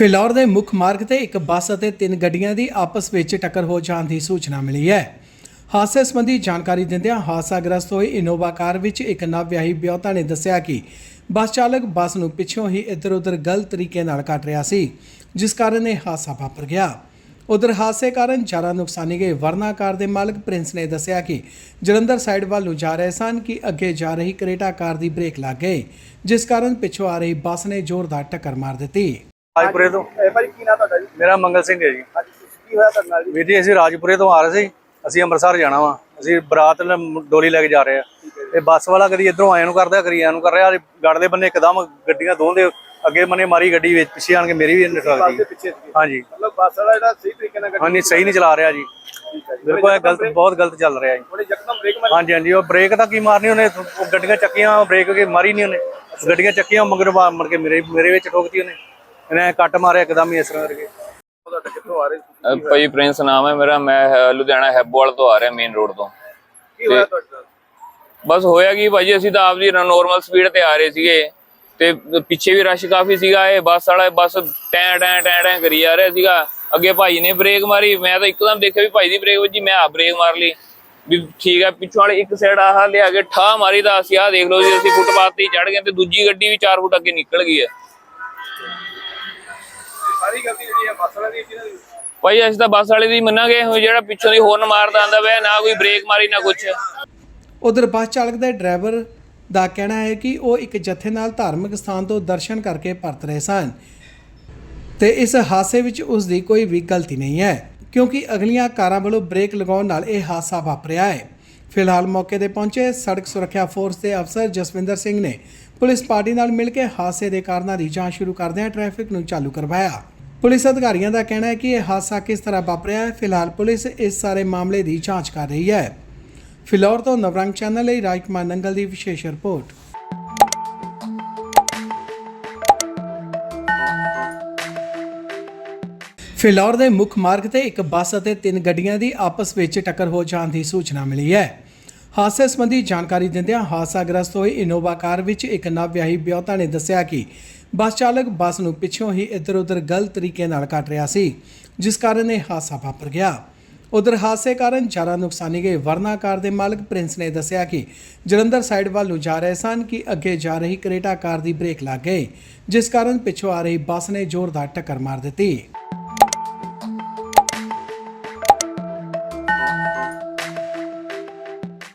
ਫਿਲੌਰ ਦੇ ਮੁੱਖ ਮਾਰਗ ਤੇ ਇੱਕ ਬੱਸ ਅਤੇ ਤਿੰਨ ਗੱਡੀਆਂ ਦੀ ਆਪਸ ਵਿੱਚ ਟੱਕਰ ਹੋ ਜਾਣ ਦੀ ਸੂਚਨਾ ਮਿਲੀ ਹੈ। ਹਾਦਸੇ ਸੰਬੰਧੀ ਜਾਣਕਾਰੀ ਦਿੰਦਿਆਂ ਹਾਦਸਾਗ੍ਰਸਤ ਹੋਈ ਇਨੋਵਾ ਕਾਰ ਵਿੱਚ ਇੱਕ ਨਵਵਿਆਹੀ ਵਿਆਹੁਤਾ ਨੇ ਦੱਸਿਆ ਕਿ ਬੱਸ ਚਾਲਕ ਬੱਸ ਨੂੰ ਪਿੱਛੋਂ ਹੀ ਇੱਧਰ-ਉੱਧਰ ਗਲਤ ਤਰੀਕੇ ਨਾਲ ਕੱਟ ਰਿਹਾ ਸੀ, ਜਿਸ ਕਾਰਨ ਇਹ ਹਾਦਸਾ ਵਾਪਰ ਗਿਆ। ਉਧਰ ਹਾਦਸੇ ਕਾਰਨ ਜ਼ਿਆਦਾ ਨੁਕਸਾਨੀ ਗਏ ਵਰਨਾ ਕਾਰ ਦੇ ਮਾਲਕ ਪ੍ਰਿੰਸ ਨੇ ਦੱਸਿਆ ਕਿ ਜਲੰਧਰ ਸਾਈਡ ਵੱਲ ਨੂੰ ਜਾ ਰਹੇ ਸਨ ਕਿ ਅੱਗੇ ਜਾ ਰਹੀ ਕਰੇਟਾ ਕਾਰ ਦੀ ਬ੍ਰੇਕ ਲੱਗ ਗਈ, ਜਿਸ ਕਾਰਨ ਪਿੱਛੋਂ ਆ ਰਹੀ ਬੱਸ ਨੇ ਜ਼ੋਰਦਾਰ ਟੱਕਰ ਮਾਰ ਦਿੱਤੀ। ਰਾਜਪੁਰੇ ਤੋਂ। ਇਹ ਭਾਈ ਕੀ ਨਾਂ ਤੁਹਾਡਾ ਜੀ? ਮੇਰਾ ਮੰਗਲ ਸਿੰਘ ਹੈ ਜੀ। ਅੱਜ ਕੀ ਹੋਇਆ ਤੁਹਾਡੇ ਨਾਲ ਜੀ? ਵੀਰ ਜੀ ਅਸੀਂ ਰਾਜਪੁਰੇ ਤੋਂ ਆ ਰਹੇ ਸੀ। ਅਸੀਂ ਅੰਮ੍ਰਿਤਸਰ ਜਾਣਾ ਵਾ। ਅਸੀਂ ਬਰਾਤ ਨਾਲ ਡੋਲੀ ਲੈ ਕੇ ਜਾ ਰਹੇ ਆ। ਇਹ ਬੱਸ ਵਾਲਾ ਕਦੀ ਇਧਰੋਂ ਆਇਆ ਨੂੰ ਕਰਦਾ ਕਦੀ ਆਇਆ ਨੂੰ ਕਰ ਰਿਹਾ ਗੜ ਦੇ ਬੰਨੇ ਇੱਕਦਮ ਗੱਡੀਆਂ ਦੋਂਦੇ ਅੱਗੇ ਬੰਨੇ ਮਾਰੀ ਗੱਡੀ ਵਿੱਚ ਪਿੱਛੇ ਆਣ ਕੇ ਮੇਰੀ ਵੀ ਨਿਕਲ ਗਈ ਹਾਂਜੀ। ਮਤਲਬ ਬੱਸ ਵਾਲਾ ਜਿਹੜਾ ਸਹੀ ਤਰੀਕੇ ਨਾਲ ਗੱਡੀ ਹਾਂਜੀ ਸਹੀ ਨਹੀਂ ਚਲਾ ਰਿਹਾ ਜੀ। ਬਿਲਕੁਲ ਇਹ ਗਲਤ ਬਹੁਤ ਗਲਤ ਚੱਲ ਰਿਹਾ ਜੀ। ਉਹਨੇ ਯਕਦਮ ਬ੍ਰੇਕ ਮਾਰੀ। ਹਾਂਜੀ ਹਾਂਜੀ ਉਹ ਬ੍ਰੇਕ ਤਾਂ ਕੀ ਮਾਰਨੀ ਉਹਨੇ? ਉਹ ਗੱਡੀਆਂ ਚੱਕੀਆਂ ਬ੍ਰੇਕ ਕੇ ਮਾਰੀ ਨਹੀਂ ਉਹਨੇ। ਗੱਡੀਆਂ ਚੱਕੀਆਂ ਮਗਰ ਮਾਰ ਕੇ ਮੇਰੇ ਮੇਰੇ ਵਿੱਚ ਠੋਕਤੀ ਉਹਨੇ। ਇਹਨੇ ਕੱਟ ਮਾਰਿਆ ਇੱਕਦਮ ਹੀ ਇਸ ਤਰ੍ਹਾਂ ਕਰਕੇ। ਤੁਹਾਡਾ ਕਿੱਥੋਂ ਆ ਰਹੇ ਸੀ? ਅਹ ਭਾਈ ਪ੍ਰਿੰਸ ਨਾਮ ਹੈ ਮੇਰਾ ਮੈਂ ਲੁਧਿਆਣਾ ਹੈਬੋਵਾਲ ਤੋਂ ਆ ਰਿਹਾ ਮੇਨ ਰੋਡ ਤੋਂ। ਕੀ ਹੋਇਆ ਤੁਹਾਡੇ ਨਾਲ? ਬਸ ਹੋਇਆ ਕੀ ਭਾਜੀ ਅਸੀਂ ਤਾਂ ਆਪਦੀ ਨੋਰਮਲ ਸਪੀਡ ਤੇ ਆ ਰਹੇ ਸੀਗੇ। ਤੇ ਪਿੱਛੇ ਵੀ ਰਸ਼ ਕਾਫੀ ਸੀਗਾ ਇਹ ਬੱਸ ਵਾਲਾ ਬੱਸ ਟੈਂ ਟੈਂ ਟੈਂ ਟੈਂ ਕਰੀ ਜਾ ਰਿਹਾ ਸੀਗਾ। ਅੱਗੇ ਭਾਈ ਨੇ ਬ੍ਰੇਕ ਮਾਰੀ ਮੈਂ ਤਾਂ ਇੱਕਦਮ ਦੇਖਿਆ ਵੀ ਭਾਈ ਦੀ ਬ੍ਰੇਕ ਵੱਜੀ ਮੈਂ ਆ ਬ੍ਰੇਕ ਮਾਰ ਲਈ। ਵੀ ਠੀਕ ਹੈ ਪਿੱਛੋਂ ਵਾਲੇ ਇੱਕ ਸਾਈਡ ਆਹ ਲਿਆ ਕੇ ਠਾ ਮਾਰੀ ਤਾਂ ਅਸੀਂ ਆਹ ਦੇਖ ਲਓ ਜੀ ਅਸੀਂ ਫੁੱਟਪਾਥ ਤੇ ਚੜ ਗਏ ਤੇ ਦੂਜੀ ਗੱਡੀ ਵੀ 4 ਫੁੱਟ ਅੱਗੇ ਨਿਕਲ ਗਈ ਹੈ ਸਾਰੀ ਗਲਤੀ ਜਿਹੜੀ ਹੈ ਬੱਸ ਵਾਲੇ ਦੀ ਸੀ ਨਾ ਜੀ। ਭਾਈ ਅਸੀਂ ਤਾਂ ਬੱਸ ਵਾਲੇ ਦੀ ਮੰਨਾਂਗੇ ਹੁਣ ਜਿਹੜਾ ਪਿੱਛੋਂ ਦੀ ਹੋਰਨ ਮਾਰਦਾ ਆਂਦਾ ਵੇ ਨਾ ਕੋਈ ਬ੍ਰੇਕ ਮਾਰੀ ਨਾ ਕੁਛ। ਉਧਰ ਬੱਸ ਚਾਲਕ ਦੇ ਡਰਾਈਵਰ ਦਾ ਕਹਿਣਾ ਹੈ ਕਿ ਉਹ ਇੱਕ ਜਥੇ ਨਾਲ ਧਾਰਮਿਕ ਸਥਾਨ ਤੋਂ ਦਰਸ਼ਨ ਕਰਕੇ ਪਰਤ ਰਹੇ ਸਨ। ਤੇ ਇਸ ਹਾਦਸੇ ਵਿੱਚ ਉਸ ਦੀ ਕੋਈ ਵੀ ਗਲਤੀ ਨਹੀਂ ਹੈ ਕਿਉਂਕਿ ਅਗਲੀਆਂ ਕਾਰਾਂ ਵੱਲੋਂ ਬ੍ਰੇਕ ਲਗਾਉਣ ਨਾਲ ਇਹ ਹਾਦਸਾ ਵਾਪਰਿਆ ਹੈ। ਫਿਲਹਾਲ ਮੌਕੇ ਤੇ ਪਹੁੰਚੇ ਸੜਕ ਸੁਰੱਖਿਆ ਫੋਰਸ ਦੇ ਅਫਸਰ ਜਸਵਿੰਦਰ ਸਿੰਘ ਨੇ ਪੁਲਿਸ ਪਾਰਟੀ ਨਾਲ ਮਿਲ ਕੇ ਹਾਦਸੇ ਦੇ ਕਾਰਨਾਂ ਦੀ ਜਾਂਚ ਸ਼ੁਰੂ ਕਰਦਿਆਂ ਟ੍ਰੈਫਿਕ ਨੂੰ ਚਾਲੂ ਕਰਵਾਇਆ। ਪੁਲਿਸ ਅਧਿਕਾਰੀਆਂ ਦਾ ਕਹਿਣਾ ਹੈ ਕਿ ਇਹ ਹਾਦਸਾ ਕਿਸ ਤਰ੍ਹਾਂ ਵਾਪਰਿਆ ਹੈ? ਫਿਲਹਾਲ ਪੁਲਿਸ ਇਸ ਸਾਰੇ ਮਾਮਲੇ ਦੀ ਜਾਂਚ ਕਰ ਰਹੀ ਹੈ। ਫਿਲੌਰ ਤੋਂ ਨਵਰੰਗ ਚੈਨਲ ਲਈ ਰਾਜਕੁਮਾਰ ਨੰਗਲ ਦੀ ਵਿਸ਼ੇਸ਼ ਰਿਪੋਰਟ। ਫਿਲੌਰ ਦੇ ਮੁੱਖ ਮਾਰਗ ਤੇ ਇੱਕ ਬੱਸ ਅਤੇ ਤਿੰਨ ਗੱਡੀਆਂ ਦੀ ਆਪਸ ਵਿੱਚ ਟੱਕਰ ਹੋ ਜਾਣ ਦੀ ਸੂਚਨਾ ਮਿਲੀ ਹੈ। ਹਾਦਸੇ ਸੰਬੰਧੀ ਜਾਣਕਾਰੀ ਦਿੰਦਿਆਂ ਹਾਦਸਾਗ੍ਰਸਤ ਹੋਈ ਇਨੋਵਾ ਕਾਰ ਵਿੱਚ ਇੱਕ ਨਵਵਿਆਹੀ ਵਿਆਹੁਤਾ ਨੇ ਦੱਸਿਆ ਕਿ ਬੱਸ ਚਾਲਕ ਬੱਸ ਨੂੰ ਪਿੱਛੋਂ ਹੀ ਇੱਧਰ-ਉੱਧਰ ਗਲਤ ਤਰੀਕੇ ਨਾਲ ਕੱਟ ਰਿਹਾ ਸੀ, ਜਿਸ ਕਾਰਨ ਇਹ ਹਾਦਸਾ ਵਾਪਰ ਗਿਆ। ਉਧਰ ਹਾਦਸੇ ਕਾਰਨ ਜ਼ਿਆਦਾ ਨੁਕਸਾਨੀ ਗਏ ਵਰਨਾ ਕਾਰ ਦੇ ਮਾਲਕ ਪ੍ਰਿੰਸ ਨੇ ਦੱਸਿਆ ਕਿ ਜਲੰਧਰ ਸਾਈਡ ਵੱਲ ਨੂੰ ਜਾ ਰਹੇ ਸਨ ਕਿ ਅੱਗੇ ਜਾ ਰਹੀ ਕਰੇਟਾ ਕਾਰ ਦੀ ਬ੍ਰੇਕ ਲੱਗ ਗਈ, ਜਿਸ ਕਾਰਨ ਪਿੱਛੋਂ ਆ ਰਹੀ ਬੱਸ ਨੇ ਜ਼ੋਰਦਾਰ ਟੱਕਰ ਮਾਰ ਦਿੱਤੀ।